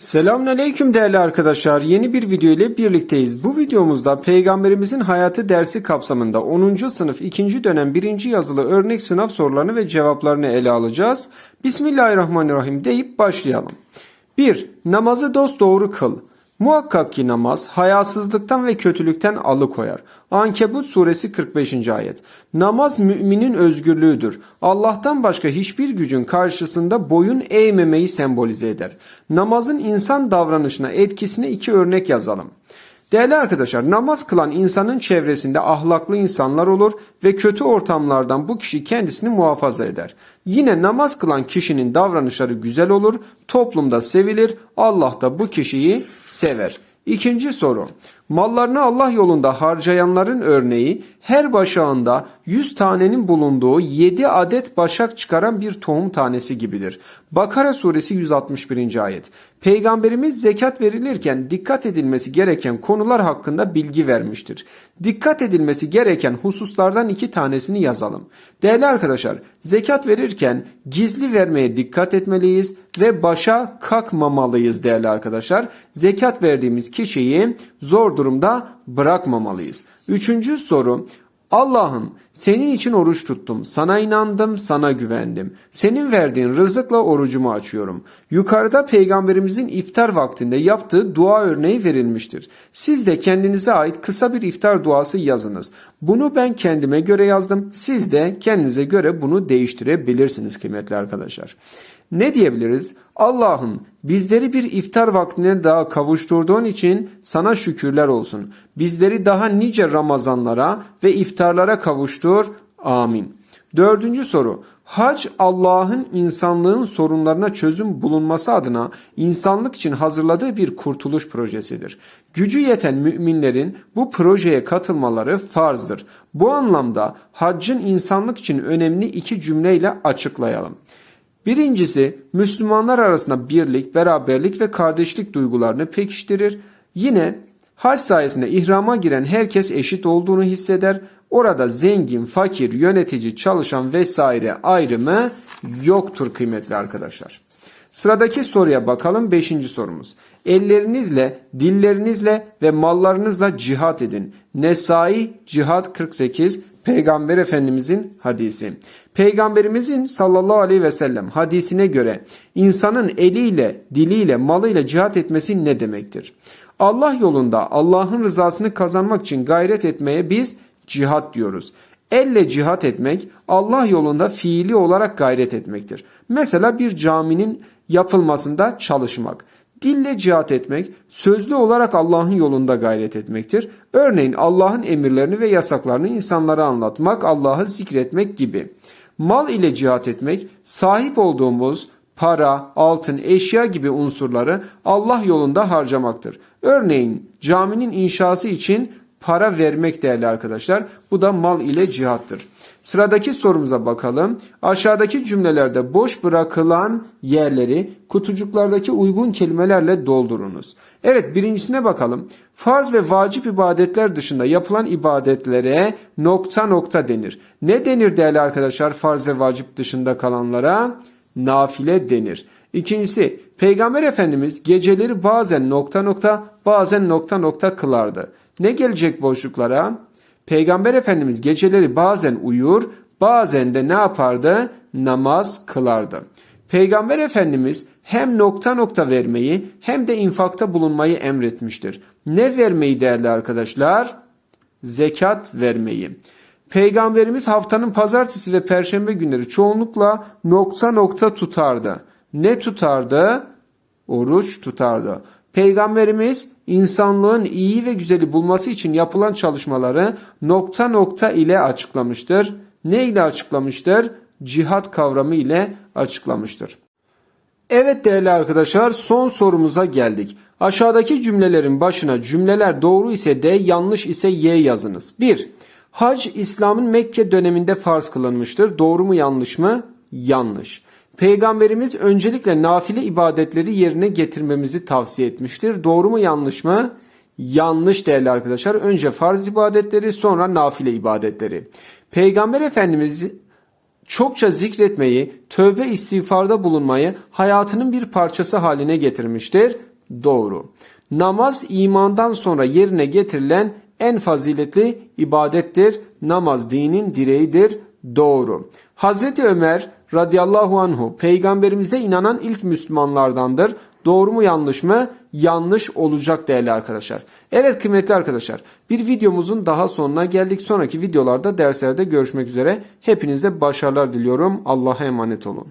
Selamünaleyküm değerli arkadaşlar. Yeni bir video ile birlikteyiz. Bu videomuzda Peygamberimizin hayatı dersi kapsamında 10. sınıf 2. dönem 1. yazılı örnek sınav sorularını ve cevaplarını ele alacağız. Bismillahirrahmanirrahim deyip başlayalım. 1. Namazı dosdoğru kıl. Muhakkak ki namaz hayasızlıktan ve kötülükten alıkoyar. Ankebut suresi 45. ayet. Namaz müminin özgürlüğüdür. Allah'tan başka hiçbir gücün karşısında boyun eğmemeyi sembolize eder. Namazın insan davranışına etkisine iki örnek yazalım. Değerli arkadaşlar namaz kılan insanın çevresinde ahlaklı insanlar olur ve kötü ortamlardan bu kişi kendisini muhafaza eder. Yine namaz kılan kişinin davranışları güzel olur, toplumda sevilir, Allah da bu kişiyi sever. İkinci soru. Mallarını Allah yolunda harcayanların örneği her başağında 100 tanenin bulunduğu 7 adet başak çıkaran bir tohum tanesi gibidir. Bakara suresi 161. ayet. Peygamberimiz zekat verilirken dikkat edilmesi gereken konular hakkında bilgi vermiştir. Dikkat edilmesi gereken hususlardan iki tanesini yazalım. Değerli arkadaşlar, zekat verirken gizli vermeye dikkat etmeliyiz ve başa kalkmamalıyız değerli arkadaşlar. Zekat verdiğimiz kişiyi zor durumda bırakmamalıyız. Üçüncü soru Allah'ım senin için oruç tuttum, sana inandım, sana güvendim. Senin verdiğin rızıkla orucumu açıyorum. Yukarıda peygamberimizin iftar vaktinde yaptığı dua örneği verilmiştir. Siz de kendinize ait kısa bir iftar duası yazınız. Bunu ben kendime göre yazdım. Siz de kendinize göre bunu değiştirebilirsiniz kıymetli arkadaşlar. Ne diyebiliriz? Allah'ım bizleri bir iftar vaktine daha kavuşturduğun için sana şükürler olsun. Bizleri daha nice Ramazanlara ve iftarlara kavuştur. Amin. Dördüncü soru. Hac Allah'ın insanlığın sorunlarına çözüm bulunması adına insanlık için hazırladığı bir kurtuluş projesidir. Gücü yeten müminlerin bu projeye katılmaları farzdır. Bu anlamda haccın insanlık için önemli iki cümleyle açıklayalım. Birincisi Müslümanlar arasında birlik, beraberlik ve kardeşlik duygularını pekiştirir. Yine hac sayesinde ihrama giren herkes eşit olduğunu hisseder. Orada zengin, fakir, yönetici, çalışan vesaire ayrımı yoktur kıymetli arkadaşlar. Sıradaki soruya bakalım 5. sorumuz. Ellerinizle, dillerinizle ve mallarınızla cihat edin. Nesai Cihat 48 Peygamber Efendimizin hadisi. Peygamberimizin sallallahu aleyhi ve sellem hadisine göre insanın eliyle, diliyle, malıyla cihat etmesi ne demektir? Allah yolunda Allah'ın rızasını kazanmak için gayret etmeye biz cihat diyoruz. Elle cihat etmek Allah yolunda fiili olarak gayret etmektir. Mesela bir caminin yapılmasında çalışmak. Dille cihat etmek, sözlü olarak Allah'ın yolunda gayret etmektir. Örneğin Allah'ın emirlerini ve yasaklarını insanlara anlatmak, Allah'ı zikretmek gibi. Mal ile cihat etmek, sahip olduğumuz para, altın, eşya gibi unsurları Allah yolunda harcamaktır. Örneğin caminin inşası için para vermek değerli arkadaşlar. Bu da mal ile cihattır. Sıradaki sorumuza bakalım. Aşağıdaki cümlelerde boş bırakılan yerleri kutucuklardaki uygun kelimelerle doldurunuz. Evet birincisine bakalım. Farz ve vacip ibadetler dışında yapılan ibadetlere nokta nokta denir. Ne denir değerli arkadaşlar farz ve vacip dışında kalanlara? Nafile denir. İkincisi Peygamber Efendimiz geceleri bazen nokta nokta bazen nokta nokta kılardı. Ne gelecek boşluklara? Peygamber Efendimiz geceleri bazen uyur, bazen de ne yapardı? Namaz kılardı. Peygamber Efendimiz hem nokta nokta vermeyi hem de infakta bulunmayı emretmiştir. Ne vermeyi değerli arkadaşlar? Zekat vermeyi. Peygamberimiz haftanın pazartesi ve perşembe günleri çoğunlukla nokta nokta tutardı. Ne tutardı? Oruç tutardı. Peygamberimiz insanlığın iyi ve güzeli bulması için yapılan çalışmaları nokta nokta ile açıklamıştır. Ne ile açıklamıştır? Cihat kavramı ile açıklamıştır. Evet değerli arkadaşlar son sorumuza geldik. Aşağıdaki cümlelerin başına cümleler doğru ise D, yanlış ise Y yazınız. 1. Hac İslam'ın Mekke döneminde farz kılınmıştır. Doğru mu yanlış mı? Yanlış. Peygamberimiz öncelikle nafile ibadetleri yerine getirmemizi tavsiye etmiştir. Doğru mu yanlış mı? Yanlış değerli arkadaşlar. Önce farz ibadetleri sonra nafile ibadetleri. Peygamber Efendimiz çokça zikretmeyi, tövbe istiğfarda bulunmayı hayatının bir parçası haline getirmiştir. Doğru. Namaz imandan sonra yerine getirilen en faziletli ibadettir. Namaz dinin direğidir. Doğru. Hazreti Ömer radıyallahu anhu peygamberimize inanan ilk Müslümanlardandır. Doğru mu yanlış mı? Yanlış olacak değerli arkadaşlar. Evet kıymetli arkadaşlar bir videomuzun daha sonuna geldik. Sonraki videolarda derslerde görüşmek üzere. Hepinize başarılar diliyorum. Allah'a emanet olun.